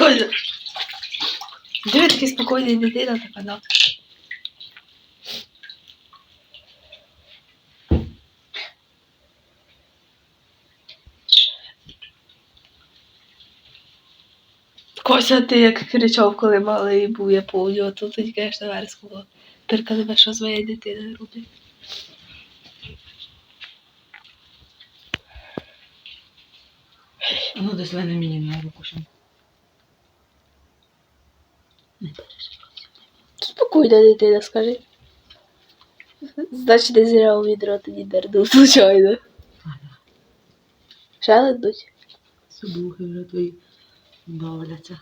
Коля. Диви такий спокійний дитина така, да. Кося, ти як кричав, коли малий був, я помню, а тут тоді, звісно, вереску було. Тепер тебе що з моєю дитиною робить? Ну десь мені на руку ще. Спокійна дитина, скажи. Значить, не зря у відро тоді дернув, случайно. Ще ледуть? Субухи вже твої бавляться.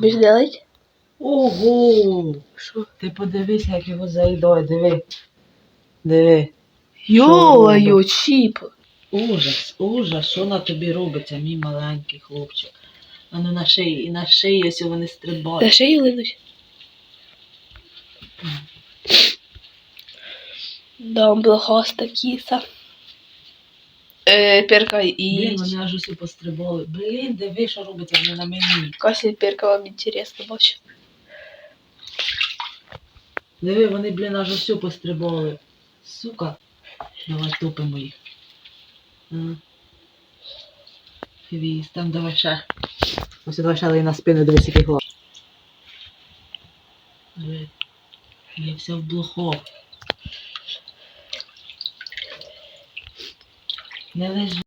Більш не? Ого! Що? Ти подивися, як його заїдає, диви. Диви. Йо-йо, чіп. Ужас, ужас, що на тобі робиться, мій маленький хлопчик. А ну на шиї, і на шиї ось вони На стрибають. шию линуть? Да, блохаста кіса. Е, перка і... Блін, вони аж усі пострибали. Блін, диви, що робиться вони на мені. Кася перка вам інтересно бачу. Диви, вони, блін, аж усі пострибали. Сука. Давай топимо їх. Хвіст, там давай ще. Ось давай ще лей на спину, дивись, який глаз. Я вся в блохо. Не лежи.